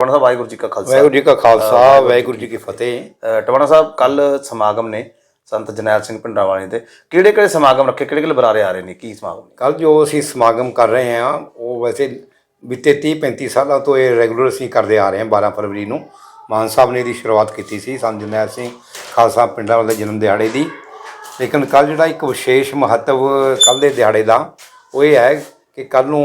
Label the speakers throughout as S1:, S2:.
S1: ਟਵਾਣਾ ਸਾਹਿਬ ਵਾਹਿਗੁਰੂ ਜੀ ਕਾ ਖਾਲਸਾ।
S2: ਵਾਹਿਗੁਰੂ ਜੀ ਕਾ ਖਾਲਸਾ ਵਾਹਿਗੁਰੂ ਜੀ ਕੀ ਫਤਿਹ।
S1: ਟਵਾਣਾ ਸਾਹਿਬ ਕੱਲ ਸਮਾਗਮ ਨੇ ਸੰਤ ਜਰਨੈਲ ਸਿੰਘ ਭਿੰਡਰਾਵਾਲੇ ਦੇ। ਕਿਹੜੇ ਕਿਹੜੇ ਸਮਾਗਮ ਰੱਖੇ ਕਿਹੜੇ ਕਿਹੜੇ ਬੁਲਾਰੇ ਆ ਰਹੇ ਨੇ? ਕੀ ਸਮਾਗਮ
S2: ਕੱਲ ਜੋ ਅਸੀਂ ਸਮਾਗਮ ਕਰ ਰਹੇ ਹਾਂ ਉਹ ਵੈਸੇ ਬੀਤੇ 30 35 ਸਾਲਾਂ ਤੋਂ ਇਹ ਰੈਗੂਲਰ ਅਸੀਂ ਕਰਦੇ ਆ ਰਹੇ ਹਾਂ 12 ਫਰਵਰੀ ਨੂੰ। ਮਾਨ ਸਾਹਿਬ ਨੇ ਇਹਦੀ ਸ਼ੁਰੂਆਤ ਕੀਤੀ ਸੀ ਸੰਤ ਜਰਨੈਲ ਸਿੰਘ ਖਾਲਸਾ ਪਿੰਡਾਂ ਵਾਲੇ ਜਨਮ ਦਿਹਾੜੇ ਦੀ। ਲੇਕਿਨ ਕੱਲ ਜਿਹੜਾ ਇੱਕ ਵਿਸ਼ੇਸ਼ ਮਹੱਤਵ ਕੱਲ ਦੇ ਦਿਹਾੜੇ ਦਾ ਉਹ ਇਹ ਹੈ ਕਿ ਕੱਲ ਨੂੰ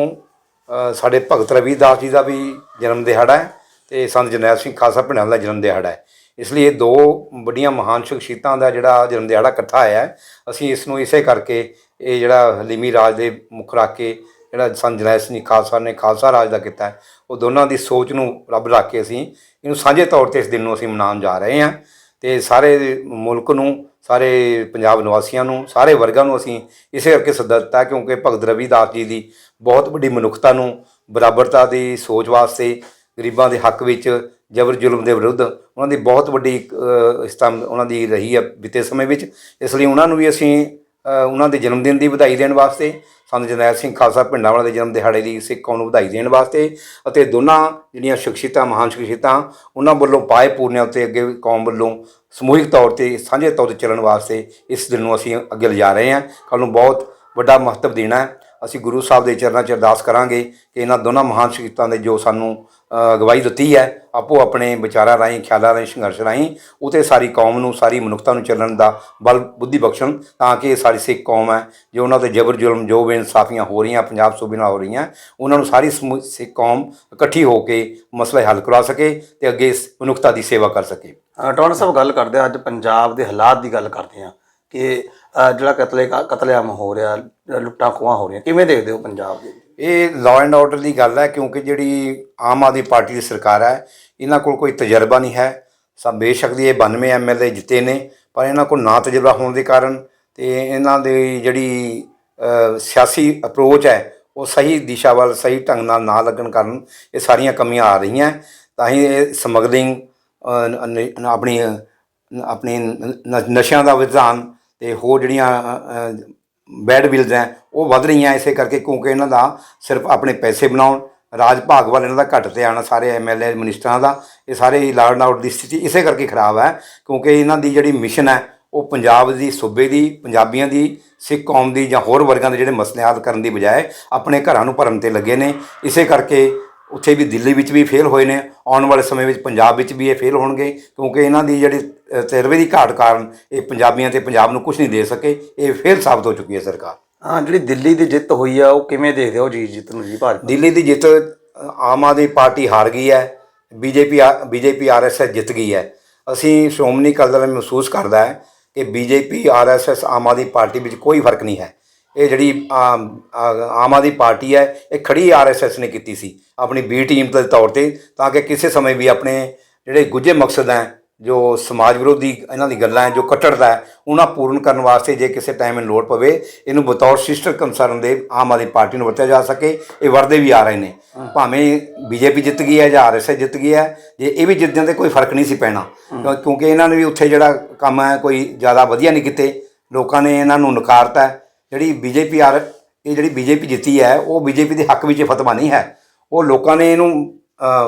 S2: ਸਾਡੇ ਭਗਤ ਰਵੀਦਾਸ ਜੀ ਦਾ ਵੀ ਜਨਮ ਦਿਹਾੜਾ ਹੈ। ਤੇ ਸੰਤ ਜਰਨੈਲ ਸਿੰਘ ਖਾਲਸਾ ਪਿੰਡਾਂ ਦਾ ਜਨਮ ਦਿਹਾੜਾ ਹੈ। ਇਸ ਲਈ ਇਹ ਦੋ ਵੱਡੀਆਂ ਮਹਾਨ ਸ਼ਖਸੀਅਤਾਂ ਦਾ ਜਿਹੜਾ ਜਨਮ ਦਿਹਾੜਾ ਇਕੱਠਾ ਆਇਆ ਹੈ। ਅਸੀਂ ਇਸ ਨੂੰ ਇਸੇ ਕਰਕੇ ਇਹ ਜਿਹੜਾ ਹਲੀਮੀ ਰਾਜ ਦੇ ਮੁੱਖ ਰੱਖ ਕੇ ਜਿਹੜਾ ਸੰਤ ਜਰਨੈਲ ਸਿੰਘ ਖਾਲਸਾ ਨੇ ਖਾਲਸਾ ਰਾਜ ਦਾ ਕੀਤਾ ਉਹ ਦੋਨਾਂ ਦੀ ਸੋਚ ਨੂੰ ਰੱਬ ਰੱਖ ਕੇ ਅਸੀਂ ਇਹਨੂੰ ਸਾਂਝੇ ਤੌਰ ਤੇ ਇਸ ਦਿਨ ਨੂੰ ਅਸੀਂ ਮਨਾਉਣ ਜਾ ਰਹੇ ਹਾਂ। ਤੇ ਸਾਰੇ ਮੁਲਕ ਨੂੰ, ਸਾਰੇ ਪੰਜਾਬ ਨਿਵਾਸੀਆਂ ਨੂੰ, ਸਾਰੇ ਵਰਗਾਂ ਨੂੰ ਅਸੀਂ ਇਸੇ ਕਰਕੇ ਸੱਦਾ ਦਿੱਤਾ ਕਿਉਂਕਿ ਭਗਤ ਰਵੀਦਾਸ ਜੀ ਦੀ ਬਹੁਤ ਵੱਡੀ ਮਨੁੱਖਤਾ ਨੂੰ, ਬਰਾਬਰਤਾ ਦੀ ਸੋਚ ਵਾਸਤੇ ਗਰੀਬਾਂ ਦੇ ਹੱਕ ਵਿੱਚ ਜਬਰ ਜ਼ੁਲਮ ਦੇ ਵਿਰੁੱਧ ਉਹਨਾਂ ਦੀ ਬਹੁਤ ਵੱਡੀ ਅ, ਉਹਨਾਂ ਦੀ ਰਹੀ ਹੈ ਬੀਤੇ ਸਮੇਂ ਵਿੱਚ। ਇਸ ਲਈ ਉਹਨਾਂ ਨੂੰ ਵੀ ਅਸੀਂ ਉਹਨਾਂ ਦੇ ਜਨਮ ਦਿਨ ਦੀ ਵਧਾਈ ਦੇਣ ਵਾਸਤੇ ਸੰਤ ਜਰਨੈਲ ਸਿੰਘ ਖਾਲਸਾ ਪਿੰਡਾਂ ਵਾਲਾ ਦੇ ਜਨਮ ਦਿਹਾੜੇ ਦੀ ਸਿੱਖ ਕੌਮ ਨੂੰ ਵਧਾਈ ਦੇਣ ਵਾਸਤੇ ਅਤੇ ਦੋਨਾਂ ਜਿਹੜੀਆਂ ਸ਼ਖਸੀਅਤਾਂ ਮਹਾਨ ਸ਼ਖਸੀਅਤਾਂ ਉਹਨਾਂ ਵੱਲੋਂ ਪਾਏ ਪੂਰਨਿਆਂ ਉੱਤੇ ਅੱਗੇ ਕੌਮ ਵੱਲੋਂ ਸਮੂਹਿਕ ਤੌਰ ਤੇ ਸਾਂਝੇ ਤੌਰ ਤੇ ਚੱਲਣ ਵਾਸਤੇ ਇਸ ਦਿਨ ਨੂੰ ਅਸੀਂ ਅੱਗੇ ਲਿਜਾ ਰਹੇ ਹਾਂ। ਕੱਲ ਨੂੰ ਬਹੁਤ ਵੱਡਾ ਮਹੱਤਵ ਦੇਣਾ ਹੈ। ਅਸੀਂ ਗੁਰੂ ਸਾਹਿਬ ਦੇ ਚਰਨਾਂ 'ਚ ਅਰਦਾਸ ਕਰਾਂਗੇ ਕਿ ਇਹਨਾਂ ਦੋਨਾਂ ਮਹਾਨ ਸ਼ਖਸੀਅਤਾਂ ਦੇ ਜੋ ਸਾਨੂੰ ਅਗਵਾਈ ਦਿੱਤੀ ਹੈ, ਆਪੋ ਆਪਣੇ ਵਿਚਾਰਾਂ ਰਾਹੀਂ, ਖਿਆਲਾਂ ਰਾਹੀਂ, ਸੰਘਰਸ਼ ਰਾਹੀਂ, ਉਤੇ ਸਾਰੀ ਕੌਮ ਨੂੰ, ਸਾਰੀ ਮਨੁੱਖਤਾ ਨੂੰ ਚੱਲਣ ਦਾ ਬਲ, ਬੁੱਧੀ ਬਖਸ਼ਣ ਤਾਂ ਕਿ ਇਹ ਸਾਡੀ ਸਿੱਖ ਕੌਮ ਹੈ, ਜੋ ਉਹਨਾਂ ਤੇ ਜਬਰ ਜ਼ੁਲਮ, ਜੋ ਬੇਇਨਸਾਫੀਆਂ ਹੋ ਰਹੀਆਂ, ਪੰਜਾਬ ਸੂਬੇ ਨਾਲ ਹੋ ਰਹੀਆਂ, ਉਹਨਾਂ ਨੂੰ ਸਾਰੀ ਸਮੂ- ਸਿੱਖ ਕੌਮ ਇਕੱਠੀ ਹੋ ਕੇ ਮਸਲੇ ਹੱਲ ਕਰਵਾ ਸਕੇ ਤੇ ਅੱਗੇ ਇਸ ਮਨੁੱਖਤਾ ਦੀ ਸੇਵਾ ਕਰ ਸਕੇ।
S1: ਡਾਕਟਰ ਸਾਹਿਬ, ਗੱਲ ਕਰਦੇ ਆ ਅੱਜ ਪੰਜਾਬ ਦੇ ਹਾਲਾਤ ਦੀ ਗੱਲ ਕਰਦੇ ਆ ਕਿ ਜਿਹੜਾ ਕਤਲੇ ਕਤਲੇਆਮ ਹੋ ਰਿਹਾ ਲੁੱਟਾਂ ਖੋਹਾਂ ਹੋ ਰਹੀਆਂ, ਕਿਵੇਂ ਦੇਖਦੇ ਹੋ ਪੰਜਾਬ ਦੇ
S2: ਇਹ ਲਾਅ ਐਂਡ ਆਰਡਰ ਦੀ ਗੱਲ ਹੈ, ਕਿਉਂਕਿ ਜਿਹੜੀ ਆਮ ਆਦਮੀ ਪਾਰਟੀ ਦੀ ਸਰਕਾਰ ਹੈ, ਇਹਨਾਂ ਕੋਲ ਕੋਈ ਤਜਰਬਾ ਨਹੀਂ ਹੈ। ਸਭ ਬੇਸ਼ੱਕ ਦੀ ਇਹ 92 ਐਮਐਲਏ ਜਿੱਤੇ ਨੇ, ਪਰ ਇਹਨਾਂ ਕੋਲ ਨਾ ਤਜਰਬਾ ਹੋਣ ਦੇ ਕਾਰਨ ਤੇ ਇਹਨਾਂ ਦੀ ਜਿਹੜੀ ਸਿਆਸੀ ਅਪਰੋਚ ਹੈ, ਉਹ ਸਹੀ ਦਿਸ਼ਾ ਵੱਲ, ਸਹੀ ਢੰਗ ਨਾਲ ਨਾ ਲੱਗਣ ਕਾਰਨ ਇਹ ਸਾਰੀਆਂ ਕਮੀਆਂ ਆ ਰਹੀਆਂ। ਤਾਂ ਹੀ ਇਹ ਸਮਗਲਿੰਗ ਆਪਣੀ ਆਪਣੀ ਨਸ਼ਿਆਂ ਦਾ ਵਿਧਾਨ ਤੇ ਹੋਰ ਜਿਹੜੀਆਂ ਬੈਡ ਬਿਲਸ ਹੈ, ਉਹ ਵੱਧ ਰਹੀਆਂ ਇਸੇ ਕਰਕੇ ਕਿਉਂਕਿ ਇਹਨਾਂ ਦਾ ਸਿਰਫ ਆਪਣੇ ਪੈਸੇ ਬਣਾਉਣ, ਰਾਜ ਭਾਗ ਵੱਲ ਇਹਨਾਂ ਦਾ ਘੱਟ ਤੇ ਆਣਾ ਸਾਰੇ ਐਮਐਲਏ ਮਿਨਿਸਟਰਾਂ ਦਾ, ਇਹ ਸਾਰੇ ਹੀ ਲਾਰਡ ਆਊਟ ਦੀ ਸਥਿਤੀ ਇਸੇ ਕਰਕੇ ਖਰਾਬ ਹੈ, ਕਿਉਂਕਿ ਇਹਨਾਂ ਦੀ ਜਿਹੜੀ ਮਿਸ਼ਨ ਹੈ, ਉਹ ਪੰਜਾਬ ਦੀ, ਸੂਬੇ ਦੀ, ਪੰਜਾਬੀਆਂ ਦੀ, ਸਿੱਖ ਕੌਮ ਦੀ ਜਾਂ ਹੋਰ ਵਰਗਾਂ ਦੇ ਜਿਹੜੇ ਮਸਲੇ ਹੱਲ ਕਰਨ ਦੀ ਬਜਾਏ ਆਪਣੇ ਘਰਾਂ ਨੂੰ ਭਰਨ ਤੇ ਲੱਗੇ ਨੇ, ਇਸੇ ਕਰਕੇ ਉੱਥੇ ਵੀ ਦਿੱਲੀ ਵਿੱਚ ਵੀ ਫੇਲ ਹੋਏ ਨੇ ਆਉਣ ਵਾਲੇ ਸਮੇਂ ਵਿੱਚ ਪੰਜਾਬ ਵਿੱਚ ਵੀ ਇਹ ਫੇਲ ਹੋਣਗੇ ਕਿਉਂਕਿ ਇਹਨਾਂ ਦੀ ਜਿਹੜੀ ਤਜਰਬੇ ਦੀ ਘਾਟ ਕਾਰਨ ਇਹ ਪੰਜਾਬੀਆਂ ਤੇ ਪੰਜਾਬ ਨੂੰ ਕੁਝ ਨਹੀਂ ਦੇ ਸਕੇ ਇਹ ਫੇਲ ਸਾਬਤ ਹੋ ਚੁੱਕੀ ਹੈ ਸਰਕਾਰ।
S1: ਹਾਂ ਜਿਹੜੀ ਦਿੱਲੀ ਦੀ ਜਿੱਤ ਹੋਈ ਆ ਉਹ ਕਿਵੇਂ ਦੇਖਦੇ ਹੋ ਜੀ ਜਿੱਤ ਨੂੰ ਜੀ ਭਾਜਪਾ?
S2: ਦਿੱਲੀ ਦੀ ਜਿੱਤ ਆਮ ਆਦਮੀ ਪਾਰਟੀ ਹਾਰ ਗਈ ਹੈ ਬੀਜੇਪੀ ਬੀਜੇਪੀ ਆਰਐਸਐਸ ਜਿੱਤ ਗਈ ਹੈ। ਅਸੀਂ ਸ਼੍ਰੋਮਣੀ ਅਕਾਲੀ ਦਲ ਮਹਿਸੂਸ ਕਰਦਾ ਹੈ ਕਿ BJP RSS Aam Aadmi party ਵਿੱਚ ਕੋਈ ਫ਼ਰਕ ਨਹੀਂ ਹੈ। ਇਹ ਜਿਹੜੀ ਆਮ ਆ- ਆਮ ਆਦਮੀ ਪਾਰਟੀ ਹੈ ਇਹ ਖੜੀ ਆਰਐਸਐਸ ਨੇ ਕੀਤੀ ਸੀ ਆਪਣੀ ਬੀ ਟੀਮ ਦੇ ਤੌਰ ਤੇ ਤਾਂ ਕਿ ਕਿਸੇ ਸਮੇਂ ਵੀ ਆਪਣੇ ਜਿਹੜੇ ਗੁੱਝੇ ਮਕਸਦ ਹੈ ਜੋ ਸਮਾਜ ਵਿਰੋਧੀ ਇਹਨਾਂ ਦੀ ਗੱਲਾਂ ਹੈ ਜੋ ਕੱਟੜਦਾ ਹੈ ਉਹਨਾਂ ਪੂਰਨ ਕਰਨ ਵਾਸਤੇ ਜੇ ਕਿਸੇ ਟਾਈਮ ਇਹ ਲੋੜ ਪਵੇ ਇਹਨੂੰ ਬਤੌਰ ਸਿਸਟਰ ਕੰਸਰਨ ਦੇ ਆਮ ਆਦਮੀ ਪਾਰਟੀ ਨੂੰ ਵਰਤਿਆ ਜਾ ਸਕੇ ਇਹ ਵਰਦੇ ਵੀ ਆ ਰਹੇ ਨੇ। ਭਾਵੇਂ ਬੀਜੇਪੀ ਜਿੱਤ ਗਈ ਹੈ ਜਾਂ ਆਰਐਸਐਸ ਜਿੱਤ ਗਈ ਹੈ ਜੇ ਇਹ ਵੀ ਜਿੱਤ ਜਾਂਦੇ ਕੋਈ ਫ਼ਰਕ ਨਹੀਂ ਸੀ ਪੈਣਾ। ਕਿਉਂ- ਕਿਉਂਕਿ ਇਹਨਾਂ ਨੇ ਵੀ ਉੱਥੇ ਜਿਹੜਾ ਕੰਮ ਹੈ ਕੋਈ ਜ਼ਿਆਦਾ ਵਧੀਆ ਨਹੀਂ ਕੀਤੇ। ਲੋਕਾਂ ਨੇ ਇਹਨਾਂ ਨੂੰ ਨਕਾਰਤਾ ਹੈ। ਜਿਹੜੀ ਬੀਜੇਪੀ ਆਰ ਇਹ ਜਿਹੜੀ ਬੀਜੇਪੀ ਜਿੱਤੀ ਹੈ, ਉਹ ਬੀਜੇਪੀ ਦੇ ਹੱਕ ਵਿੱਚ ਫਤਵਾ ਨਹੀਂ ਹੈ। ਉਹ ਲੋਕਾਂ ਨੇ ਇਹਨੂੰ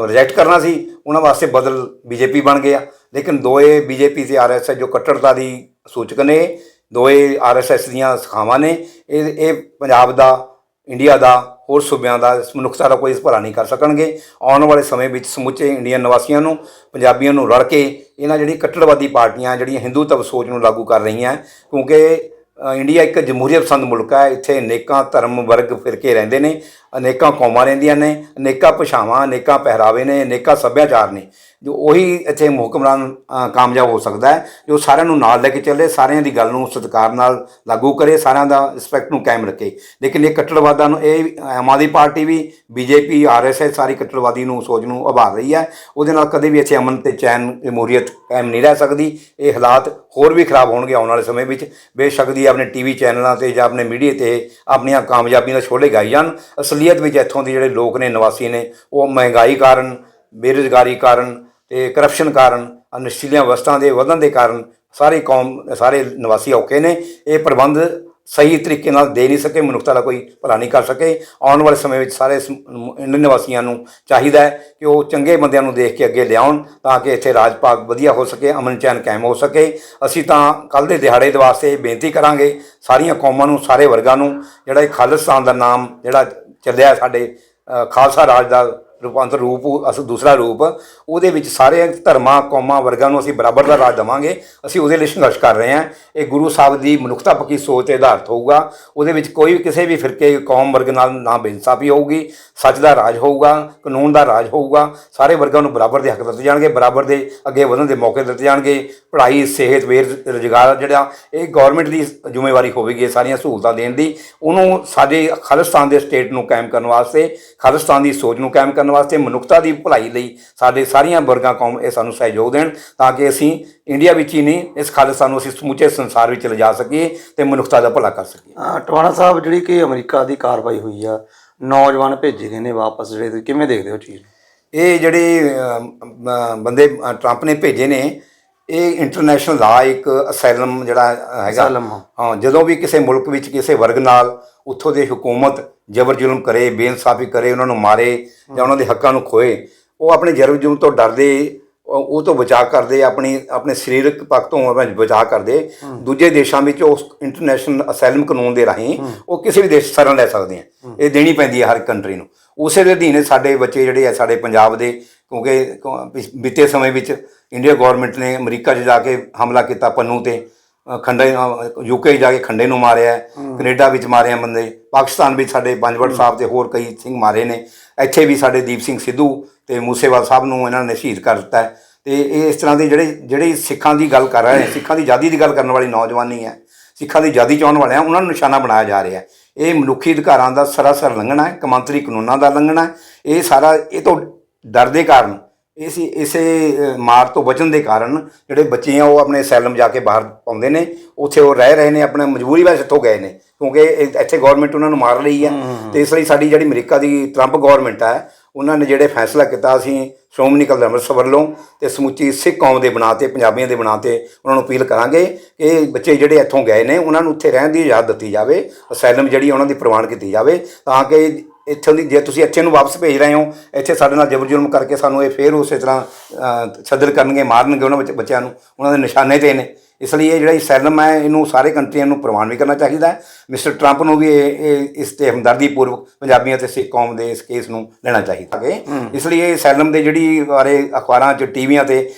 S2: ਰਿਜੈਕਟ ਕਰਨਾ ਸੀ। ਉਹਨਾਂ ਵਾਸਤੇ ਬਦਲ ਬੀਜੇਪੀ ਬਣ ਗਿਆ। ਲੇਕਿਨ ਦੋਏ ਬੀਜੇਪੀ ਤੇ ਆਰਐਸਐਸ ਜੋ ਕੱਟੜਤਾ ਦੀ ਸੂਚਕ ਨੇ, ਦੋਏ ਆਰਐਸਐਸ ਦੀਆਂ ਸ਼ਾਖਾਵਾਂ ਨੇ, ਇਹ ਇਹ ਪੰਜਾਬ ਦਾ, ਇੰਡੀਆ ਦਾ, ਹੋਰ ਸੂਬਿਆਂ ਦਾ, ਇਸ ਮਨੁੱਖਤਾ ਦਾ ਕੋਈ ਭਲਾ ਨਹੀਂ ਕਰ ਸਕਣਗੇ। ਆਉਣ ਵਾਲੇ ਸਮੇਂ ਵਿੱਚ ਸਮੁੱਚੇ ਇੰਡੀਅਨ ਨਿਵਾਸੀਆਂ ਨੂੰ, ਪੰਜਾਬੀਆਂ ਨੂੰ ਰਲ ਕੇ ਇਹਨਾਂ ਜਿਹੜੀ ਕੱਟੜਵਾਦੀ ਪਾਰਟੀਆਂ, ਜਿਹੜੀਆਂ ਹਿੰਦੂਤਵ ਸੋਚ ਨੂੰ ਲਾਗੂ ਕਰ ਰਹੀਆਂ, ਕਿਉਂਕਿ ਇੰਡੀਆ ਇੱਕ ਜਮਹੂਰੀਅਤ ਪਸੰਦ ਮੁਲਕ ਹੈ। ਇੱਥੇ ਅਨੇਕਾਂ ਧਰਮ ਵਰਗ ਫਿਰਕੇ ਰਹਿੰਦੇ ਨੇ, ਅਨੇਕਾਂ ਕੌਮਾਂ ਰਹਿੰਦੀਆਂ ਨੇ, ਅਨੇਕਾਂ ਭਾਸ਼ਾਵਾਂ, ਅਨੇਕਾਂ ਪਹਿਰਾਵੇ ਨੇ, ਅਨੇਕਾਂ ਸੱਭਿਆਚਾਰ ਨੇ। ਜੋ ਉਹੀ ਇੱਥੇ ਹੁਕਮਰਾਨ ਕਾਮਯਾਬ ਹੋ ਸਕਦਾ ਹੈ, ਜੋ ਸਾਰਿਆਂ ਨੂੰ ਨਾਲ ਲੈ ਕੇ ਚੱਲੇ, ਸਾਰਿਆਂ ਦੀ ਗੱਲ ਨੂੰ ਸਤਿਕਾਰ ਨਾਲ ਲਾਗੂ ਕਰੇ, ਸਾਰਿਆਂ ਦਾ ਰਿਸਪੈਕਟ ਨੂੰ ਕਾਇਮ ਰੱਖੇ। ਲੇਕਿਨ ਇਹ ਕੱਟੜਵਾਦਾਂ ਨੂੰ, ਇਹ ਆਮ ਆਦਮੀ ਪਾਰਟੀ ਵੀ, ਬੀਜੇਪੀ, ਆਰਐਸਐਸ ਸਾਰੀ ਕੱਟੜਵਾਦੀ ਨੂੰ, ਸੋਚ ਨੂੰ ਉਭਾਰ ਰਹੀ ਹੈ। ਉਹਦੇ ਨਾਲ ਕਦੇ ਵੀ ਇੱਥੇ ਅਮਨ ਤੇ ਚੈਨ ਜਮਹੂਰੀਅਤ ਕਾਇਮ ਨਹੀਂ ਰਹਿ ਸਕਦੀ। ਇਹ ਹਾਲਾਤ ਹੋਰ ਵੀ ਖਰਾਬ ਹੋਣਗੇ ਆਉਣ ਵਾਲੇ ਸਮੇਂ ਵਿੱਚ। ਬੇਸ਼ੱਕ ਦੀ ਆਪਣੇ ਟੀਵੀ ਚੈਨਲਾਂ ਤੇ ਜਾਂ ਆਪਣੇ ਮੀਡੀਆ ਤੇ ਆਪਣੀਆਂ ਕਾਮਯਾਬੀਆਂ ਦਾ ਛੋਲੇ ਗਾਈ ਜਾਣ। ਅਸਲੀਅਤ ਵਿੱਚ ਇੱਥੋਂ ਦੇ ਜਿਹੜੇ ਲੋਕ ਨੇ, ਨਿਵਾਸੀ ਨੇ, ਉਹ ਮਹਿੰਗਾਈ ਕਾਰਨ, ਬੇਰੁਜ਼ਗਾਰੀ ਕਾਰਨ ਤੇ ਕਰਪਸ਼ਨ ਕਾਰਨ ਆਹ ਨਸ਼ੀਲੀਆਂ ਵਸਤਾਂ ਦੇ ਵਧਣ ਦੇ ਕਾਰਨ ਸਾਰੀ ਕੌਮ, ਸਾਰੇ ਨਿਵਾਸੀ ਔਖੇ ਨੇ। ਇਹ ਪ੍ਰਬੰਧ ਸਹੀ ਤਰੀਕੇ ਨਾਲ ਦੇ ਨਹੀਂ ਸਕੇ, ਮਨੁੱਖਤਾ ਦਾ ਕੋਈ ਭਲਾ ਨਹੀਂ ਕਰ ਸਕੇ। ਆਉਣ ਵਾਲੇ ਸਮੇਂ ਵਿੱਚ ਸਾਰੇ ਸ- ਇੰਡੀਅਨ ਨਿਵਾਸੀਆਂ ਨੂੰ ਚਾਹੀਦਾ ਹੈ ਕਿ ਉਹ ਚੰਗੇ ਬੰਦਿਆਂ ਨੂੰ ਦੇਖ ਕੇ ਅੱਗੇ ਲਿਆਉਣ, ਤਾਂ ਕਿ ਇੱਥੇ ਰਾਜ ਭਾਗ ਵਧੀਆ ਹੋ ਸਕੇ, ਅਮਨ ਚੈਨ ਕਾਇਮ ਹੋ ਸਕੇ। ਅਸੀਂ ਤਾਂ ਕੱਲ ਦੇ ਦਿਹਾੜੇ ਦੇ ਵਾਸਤੇ ਬੇਨਤੀ ਕਰਾਂਗੇ, ਸਾਰੀਆਂ ਕੌਮਾਂ ਨੂੰ, ਸਾਰੇ ਵਰਗਾਂ ਨੂੰ, ਜਿਹੜਾ ਇਹ ਖਾਲਿਸਤਾਨ ਦਾ ਨਾਮ ਜਿਹੜਾ ਚੱਲਿਆ ਸਾਡੇ ਖਾਲਸਾ ਰਾਜ ਦਾ ਰੂਪਾਂਤਰ ਰੂਪ, ਅਸ, ਦੂਸਰਾ ਰੂਪ, ਉਹਦੇ ਵਿੱਚ ਸਾਰੇ ਧਰਮਾਂ, ਕੌਮਾਂ, ਵਰਗਾਂ ਨੂੰ ਅਸੀਂ ਬਰਾਬਰ ਦਾ ਰਾਜ ਦੇਵਾਂਗੇ। ਅਸੀਂ ਉਹਦੇ ਲਈ ਸੰਘਰਸ਼ ਕਰ ਰਹੇ ਹਾਂ। ਇਹ ਗੁਰੂ ਸਾਹਿਬ ਦੀ ਮਨੁੱਖਤਾ ਪੱਕੀ ਸੋਚ ਤੇ ਆਧਾਰਿਤ ਹੋਊਗਾ। ਉਹਦੇ ਵਿੱਚ ਕੋਈ ਵੀ ਕਿਸੇ ਵੀ ਫਿਰਕੇ ਕੌਮ ਵਰਗ ਨਾਲ ਨਾ ਬੇਇਨਸਾਫੀ ਹੋਊਗੀ। ਸੱਚ ਦਾ ਰਾਜ ਹੋਊਗਾ, ਕਾਨੂੰਨ ਦਾ ਰਾਜ ਹੋਊਗਾ। ਸਾਰੇ ਵਰਗਾਂ ਨੂੰ ਬਰਾਬਰ ਦੇ ਹੱਕ ਦਿੱਤੇ ਜਾਣਗੇ, ਬਰਾਬਰ ਦੇ ਅੱਗੇ ਵਧਣ ਦੇ ਮੌਕੇ ਦਿੱਤੇ ਜਾਣਗੇ। ਪੜ੍ਹਾਈ, ਸਿਹਤ, ਵੇਰ, ਰੁਜ਼ਗਾਰ ਜਿਹੜਾ, ਇਹ ਗਵਰਨਮੈਂਟ ਦੀ ਜ਼ਿੰਮੇਵਾਰੀ ਹੋਵੇਗੀ ਇਹ ਸਾਰੀਆਂ ਸਹੂਲਤਾਂ ਦੇਣ ਦੀ। ਉਹਨੂੰ ਸਾਡੇ ਖਾਲਿਸਤਾਨ ਦੇ ਸਟੇਟ ਨੂੰ ਕਾਇਮ ਕਰਨ ਵਾਸਤੇ, ਖਾਲਿਸਤਾਨ ਦੀ ਸੋਚ ਨੂੰ ਕਾਇਮ ਕਰਨ ਵਾਸਤੇ ਮਨੁੱਖਤਾ ਦੀ ਭਲਾਈ ਲਈ ਸਾਡੇ ਸਾਰੀਆਂ ਵਰਗਾਂ ਕੌਮ ਇਹ ਸਾਨੂੰ ਸਹਿਯੋਗ ਦੇਣ ਤਾਂ ਕਿ ਅਸੀਂ ਇੰਡੀਆ ਵਿੱਚ ਹੀ ਨਹੀਂ ਇਸ ਖਾਲਿਸਤਾਨ ਨੂੰ ਅਸੀਂ ਸਮੁੱਚੇ ਸੰਸਾਰ ਵਿੱਚ ਲਿਜਾ ਸਕੀਏ ਤੇ ਮਨੁੱਖਤਾ ਦਾ ਭਲਾ ਕਰ ਸਕੀਏ।
S1: ਟਵਾਣਾ ਸਾਹਿਬ ਜਿਹੜੀ ਕਿ ਅਮਰੀਕਾ ਦੀ ਕਾਰਵਾਈ ਹੋਈ ਆ ਨੌਜਵਾਨ ਭੇਜੇ ਗਏ ਨੇ ਵਾਪਸ ਜਿਹੜੇ ਕਿਵੇਂ ਦੇਖਦੇ ਹੋ ਚੀਜ਼
S2: ਇਹ ਜਿਹੜੇ ਬੰਦੇ ਟਰੰਪ ਨੇ ਭੇਜੇ ਨੇ ਇਹ ਇੰਟਰਨੈਸ਼ਨਲ ਲਾ ਇੱਕ ਅਸਾਈਲਮ ਜਿਹੜਾ ਹੈਗਾ। ਹਾਂ ਜਦੋਂ ਵੀ ਕਿਸੇ ਮੁਲਕ ਵਿੱਚ ਕਿਸੇ ਵਰਗ ਨਾਲ ਉੱਥੋਂ ਦੀ ਹਕੂਮਤ ਜ਼ਬਰ ਜ਼ੁਲਮ ਕਰੇ ਬੇਇਨਸਾਫੀ ਕਰੇ ਉਹਨਾਂ ਨੂੰ ਮਾਰੇ ਜਾਂ ਉਹਨਾਂ ਦੇ ਹੱਕਾਂ ਨੂੰ ਖੋਏ ਉਹ ਆਪਣੇ ਜ਼ਬਰ ਜ਼ੁਲਮ ਤੋਂ ਡਰਦੇ ਉਹ ਉਹ ਤੋਂ ਬਚਾਅ ਕਰਦੇ ਆਪਣੀ ਆਪਣੇ ਸਰੀਰਕ ਪੱਖ ਤੋਂ ਆਪਣੇ ਬਚਾਅ ਕਰਦੇ। ਦੂਜੇ ਦੇਸ਼ਾਂ ਵਿੱਚ ਉਸ ਇੰਟਰਨੈਸ਼ਨਲ ਅਸਾਈਲਮ ਕਾਨੂੰਨ ਦੇ ਰਾਹੀਂ ਉਹ ਕਿਸੇ ਵੀ ਦੇਸ਼ ਸ਼ਰਨ ਲੈ ਸਕਦੇ ਆ ਇਹ ਦੇਣੀ ਪੈਂਦੀ ਹੈ ਹਰ ਕੰਟਰੀ ਨੂੰ। ਉਸੇ ਦੇ ਅਧੀਨ ਸਾਡੇ ਬੱਚੇ ਜਿਹੜੇ ਆ ਸਾਡੇ ਪੰਜਾਬ ਦੇ ਕਿਉਂਕਿ ਕ- ਪਿਛ- ਬੀਤੇ ਸਮੇਂ ਵਿੱਚ ਇੰਡੀਆ ਗਵਰਨਮੈਂਟ ਨੇ ਅਮਰੀਕਾ 'ਚ ਜਾ ਕੇ ਹਮਲਾ ਕੀਤਾ ਪੰਨੂ ਤੇ। ਖੰਡੇ ਯੂਕੇ ਜਾ ਕੇ ਖੰਡੇ ਨੂੰ ਮਾਰਿਆ। ਕੈਨੇਡਾ ਵਿੱਚ ਮਾਰੇ ਆ ਬੰਦੇ। ਪਾਕਿਸਤਾਨ ਵਿੱਚ ਸਾਡੇ ਪੰਜਵੜ ਸਾਹਿਬ ਤੇ ਹੋਰ ਕਈ ਸਿੰਘ ਮਾਰੇ ਨੇ। ਇੱਥੇ ਵੀ ਸਾਡੇ ਦੀਪ ਸਿੰਘ ਸਿੱਧੂ ਤੇ ਮੂਸੇਵਾਲ ਸਾਹਿਬ ਨੂੰ ਇਹਨਾਂ ਨੇ ਸ਼ਹੀਦ ਕਰ ਦਿੱਤਾ ਹੈ। ਤੇ ਇਹ ਇਸ ਤਰ੍ਹਾਂ ਦੇ ਜਿਹੜੇ ਜਿਹੜੇ ਸਿੱਖਾਂ ਦੀ ਗੱਲ ਕਰ ਰਹੇ ਨੇ ਸਿੱਖਾਂ ਦੀ ਆਜ਼ਾਦੀ ਦੀ ਗੱਲ ਕਰਨ ਵਾਲੀ ਨੌਜਵਾਨੀ ਹੈ ਸਿੱਖਾਂ ਦੀ ਆਜ਼ਾਦੀ ਚਾਹੁਣ ਵਾਲਿਆਂ ਉਹਨਾਂ ਨੂੰ ਨਿਸ਼ਾਨਾ ਬਣਾਇਆ ਜਾ ਰਿਹਾ ਹੈ। ਇਹ ਮਨੁੱਖੀ ਅਧਿਕਾਰਾਂ ਦਾ ਸਰਾਸਰ ਲੰਘਣਾ ਹੈ ਕਮਾਂਤਰੀ ਕਾਨੂੰਨਾਂ ਦਾ ਲੰਘਣਾ ਹੈ। ਇਹ ਸਾਰਾ ਇਹ ਤੋਂ ਡਰ ਦੇ ਕਾਰਨ ਇਸੇ ਇਸੇ ਮਾਰ ਤੋਂ ਬਚਣ ਦੇ ਕਾਰਨ ਜਿਹੜੇ ਬੱਚੇ ਆ ਉਹ ਆਪਣੇ ਸੈਲਮ ਜਾ ਕੇ ਬਾਹਰ ਪਾਉਂਦੇ ਨੇ ਉੱਥੇ ਉਹ ਰਹਿ ਰਹੇ ਨੇ ਆਪਣੇ ਮਜਬੂਰੀ ਵਜ੍ਹਾ ਇੱਥੋਂ ਗਏ ਨੇ ਕਿਉਂਕਿ ਇੱਥੇ ਗਵਰਨਮੈਂਟ ਉਹਨਾਂ ਨੂੰ ਮਾਰ ਲਈ ਹੈ ਤੇ ਇਸ ਲਈ ਸਾਡੀ ਜਿਹੜੀ ਅਮਰੀਕਾ ਦੀ ਟਰੰਪ ਗਵਰਨਮੈਂਟ ਹੈ ਉਹਨਾਂ ਨੇ ਜਿਹੜੇ ਫੈਸਲਾ ਕੀਤਾ ਅਸੀਂ ਸ਼੍ਰੋਮਣੀ ਦਲ ਅੰਮ੍ਰਿਤਸਰ ਵੱਲੋਂ ਤੇ ਸਮੁੱਚੀ ਸਿੱਖ ਕੌਮ ਦੇ ਬਣਾ ਤੇ ਪੰਜਾਬੀਆਂ ਦੇ ਬਣਾ ਤੇ ਉਹਨਾਂ ਨੂੰ ਅਪੀਲ ਕਰਾਂਗੇ ਕਿ ਇਹ ਬੱਚੇ ਜਿਹੜੇ ਇੱਥੋਂ ਗਏ ਨੇ ਉਹਨਾਂ ਨੂੰ ਉੱਥੇ ਰਹਿਣ ਦੀ ਇਜਾਜ਼ਤ ਦਿੱਤੀ ਜਾਵੇ ਅਸਾਈਲਮ ਜਿਹੜੀ ਉਹਨਾਂ ਦੀ ਪ੍ਰਵਾਨ ਕੀਤੀ ਜਾਵੇ ਤਾਂ ਕਿ ਇੱਥੋਂ ਦੀ ਜੇ ਤੁਸੀਂ ਇੱਥੇ ਨੂੰ ਵਾਪਸ ਭੇਜ ਰਹੇ ਹੋ ਇੱਥੇ ਸਾਡੇ ਨਾਲ ਜ਼ਬਰ ਜ਼ੁਲਮ ਕਰਕੇ ਸਾਨੂੰ ਇਹ ਫੇਰ ਉਸੇ ਤਰ੍ਹਾਂ ਅ, ਛੱਦਰ ਕਰਨਗੇ ਮਾਰਨਗੇ ਉਹਨਾਂ ਵਿੱਚ ਬੱਚਿਆਂ ਨੂੰ ਉਹਨਾਂ ਦੇ ਨਿਸ਼ਾਨੇ ਤੇ ਨੇ। ਇਸ ਲਈ ਇਹ ਜਿਹੜਾ ਸੈਲਮ ਹੈ ਇਹਨੂੰ ਸਾਰੇ ਕੰਟਰੀਆਂ ਨੂੰ ਪ੍ਰਵਾਨ ਵੀ ਕਰਨਾ ਚਾਹੀਦਾ ਹੈ। ਮਿਸਟਰ ਟਰੰਪ ਨੂੰ ਵੀ ਇਹ ਇਸ ਤੇ ਹਮਦਰਦੀ ਪੂਰਵਕ ਪੰਜਾਬੀਆਂ ਤੇ ਸਿੱਖ ਕੌਮ ਦੇ ਇਸ ਕੇਸ ਨੂੰ ਲੈਣਾ ਚਾਹੀਦਾ ਹੈ। ਇਸ ਲਈ ਇਹ ਸੈਲਮ ਦੇ ਜਿਹੜੀ ਬਾਰੇ ਅਖਬਾਰਾਂ 'ਚ ਟੀਵੀਆਂ ਤੇ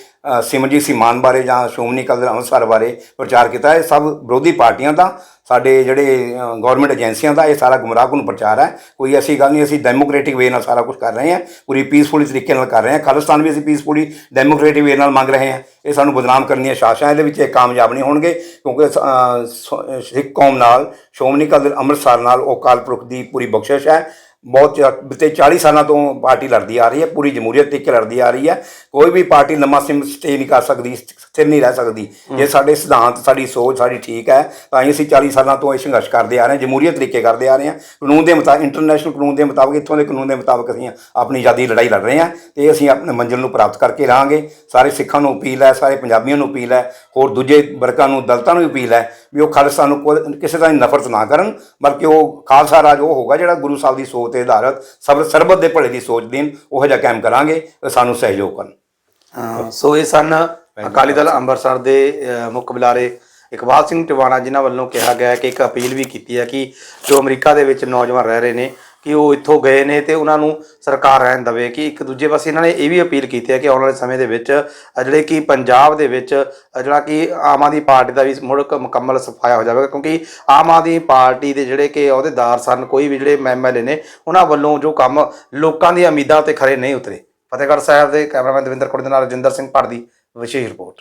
S2: ਸਿਮਰਜੀਤ ਸਿੰਘ ਮਾਨ ਬਾਰੇ ਜਾਂ ਸ਼੍ਰੋਮਣੀ ਅਕਾਲੀ ਦਲ ਅੰਮ੍ਰਿਤਸਰ ਬਾਰੇ ਪ੍ਰਚਾਰ ਕੀਤਾ ਇਹ ਸਭ ਵਿਰੋਧੀ ਪਾਰਟੀਆਂ ਦਾ। ਸਾਡੇ ਜਿਹੜੇ ਗਵਰਨਮੈਂਟ ਏਜੰਸੀਆਂ ਦਾ ਇਹ ਸਾਰਾ ਗੁੰਮਰਾਹਕੁਨ ਪ੍ਰਚਾਰ ਹੈ। ਕੋਈ ਐਸੀ ਗੱਲ ਨਹੀਂ ਅਸੀਂ ਡੈਮੋਕ੍ਰੈਟਿਕ ਵੇ ਨਾਲ ਸਾਰਾ ਕੁਝ ਕਰ ਰਹੇ ਹਾਂ। ਪੂਰੀ ਪੀਸਫੁਲੀ ਤਰੀਕੇ ਨਾਲ ਕਰ ਰਹੇ ਹਾਂ। ਖਾਲਿਸਤਾਨ ਵੀ ਅਸੀਂ ਪੀਸਫੁਲੀ ਡੈਮੋਕ੍ਰੈਟਿਕ ਵੇ ਨਾਲ ਮੰਗ ਰਹੇ ਹਾਂ। ਇਹ ਸਾਨੂੰ ਬਦਨਾਮ ਕਰਨ ਦੀਆਂ ਸ਼ਾਸਾਂ ਇਹਦੇ ਵਿੱਚ ਇਹ ਕਾਮਯਾਬ ਨਹੀਂ ਹੋਣਗੇ ਕਿਉਂਕਿ ਅ, ਸ- ਸਿੱਖ ਕੌਮ ਨਾਲ ਸ਼੍ਰੋਮਣੀ ਕਦਰ ਅੰਮ੍ਰਿਤਸਰ ਨਾਲ ਉਹ ਅਕਾਲ ਪੁਰਖ ਦੀ ਪੂਰੀ ਬਖਸ਼ਿਸ਼ ਹੈ। ਬਹੁਤ ਬੀਤੇ 40 ਸਾਲਾਂ ਤੋਂ ਪਾਰਟੀ ਲੜਦੀ ਆ ਰਹੀ ਹੈ ਪੂਰੀ ਜਮਹੂਰੀਅਤ ਤਰੀਕੇ ਲੜਦੀ ਆ ਰਹੀ ਹੈ। ਕੋਈ ਵੀ ਪਾਰਟੀ ਲੰਮਾ ਸਿਮ ਸਟੇ ਨਹੀਂ ਕਰ ਸਕਦੀ ਸਥਿਰ ਨਹੀਂ ਰਹਿ ਸਕਦੀ। ਜੇ ਸਾਡੇ ਸਿਧਾਂਤ ਸਾਡੀ ਸੋਚ ਸਾਡੀ ਠੀਕ ਹੈ ਤਾਂ ਹੀ ਅਸੀਂ 40 ਸਾਲਾਂ ਤੋਂ ਇਹ ਸੰਘਰਸ਼ ਕਰਦੇ ਆ ਰਹੇ ਹਾਂ ਜਮਹੂਰੀਅਤ ਤਰੀਕੇ ਕਰਦੇ ਆ ਰਹੇ ਹਾਂ। ਕਾਨੂੰਨ ਦੇ ਮੁਤਾਬਕ ਇੰਟਰਨੈਸ਼ਨਲ ਕਾਨੂੰਨ ਦੇ ਮੁਤਾਬਕ ਇੱਥੋਂ ਦੇ ਕਾਨੂੰਨ ਦੇ ਮੁਤਾਬਕ ਅਸੀਂ ਆਪਣੀ ਆਜ਼ਾਦੀ ਲੜਾਈ ਲੜ ਰਹੇ ਹਾਂ ਤੇ ਅਸੀਂ ਆਪਣੇ ਮੰਜ਼ਿਲ ਨੂੰ ਪ੍ਰਾਪਤ ਕਰਕੇ ਰਹਾਂਗੇ ਸਾਰੇ ਸਿੱਖਾਂ ਨੂੰ ਅਪੀਲ ਹੈ ਸਾਰੇ ਪੰਜਾਬੀਆਂ ਨੂੰ ਅਪੀਲ ਹੈ ਹੋਰ ਦੂਜੇ ਵਰਗਾਂ ਨੂੰ ਦਲਤਾਂ ਨੂੰ ਵੀ ਅਪੀਲ ਹੈ ਵੀ ਉਹ ਖਾਲਸਾ ਨੂੰ ਕੋਈ- ਕਿਸੇ ਤਰ੍ਹਾਂ ਦੀ ਨਫ਼ਰਤ ਨਾ ਕਰਨ, ਬਲਕਿ ਉਹ ਖਾਲਸਾ ਰਾਜ ਉਹ ਹੋਗਾ ਜਿਹੜਾ ਗੁਰੂ ਸਾਹਿਬ ਦੀ ਸੋਚ ਤੇ ਆਧਾਰਿਤ ਸਭ ਸਰਬਤ ਦੇ ਭਲੇ ਦੀ ਸੋਚ ਦੇਣ, ਉਹ ਜਿਹਾ ਕਾਇਮ ਕਰਾਂਗੇ ਸਾਨੂੰ ਸਹਿਯੋਗ ਕਰਨ।
S1: ਸੋ ਇਹ ਸਨ ਅਕਾਲੀ ਦਲ ਅੰਮ੍ਰਿਤਸਰ ਦੇ ਮੁੱਖ ਬੁਲਾਰੇ ਇਕਬਾਲ ਸਿੰਘ ਟਿਵਾਣਾ, ਜਿਨ੍ਹਾਂ ਵੱਲੋਂ ਕਿਹਾ ਗਿਆ ਕਿ ਇੱਕ ਅਪੀਲ ਵੀ ਕੀਤੀ ਹੈ ਕਿ ਜੋ ਅਮਰੀਕਾ ਦੇ ਵਿੱਚ ਨੌਜਵਾਨ ਰਹਿ ਰਹੇ ਨੇ ਕਿ ਉਹ ਇੱਥੋਂ ਗਏ ਨੇ ਤੇ ਉਹਨਾਂ ਨੂੰ ਸਰਕਾਰ ਰਹਿਣ ਦੇਵੇ। ਕਿ ਇੱਕ ਦੂਜੇ ਪਾਸੇ ਇਹਨਾਂ ਨੇ ਇਹ ਵੀ ਅਪੀਲ ਕੀਤੀ ਹੈ ਕਿ ਆਉਣ ਵਾਲੇ ਸਮੇਂ ਦੇ ਵਿੱਚ ਜਿਹੜੇ ਕਿ ਪੰਜਾਬ ਦੇ ਵਿੱਚ ਜਿਹੜਾ ਕਿ ਆਮ ਆਦਮੀ ਪਾਰਟੀ ਦਾ ਵੀ ਮੁੜ ਮੁਕੰਮਲ ਸਫਾਇਆ ਹੋ ਜਾਵੇਗਾ। ਕਿਉਂਕਿ ਆਮ ਆਦਮੀ ਪਾਰਟੀ ਦੇ ਜਿਹੜੇ ਕਿ ਅਹੁਦੇਦਾਰ ਸਨ, ਕੋਈ ਵੀ ਜਿਹੜੇ ਐਮਐਲਏ ਨੇ, ਉਹਨਾਂ ਵੱਲੋਂ ਜੋ ਕੰਮ ਲੋਕਾਂ ਦੀਆਂ ਉਮੀਦਾਂ ਤੇ ਖਰੇ ਨਹੀਂ ਉਤਰੇ। ਫਤਿਹਗੜ੍ਹ ਸਾਹਿਬ ਦੇ ਕੈਮਰਾਮੈਨ ਦਵਿੰਦਰ ਕੋੜ ਦੇ ਨਾਲ ਰਜਿੰਦਰ ਸਿੰਘ ਭੱਟ ਵਿਸ਼ੇਸ਼ ਰਿਪੋਰਟ।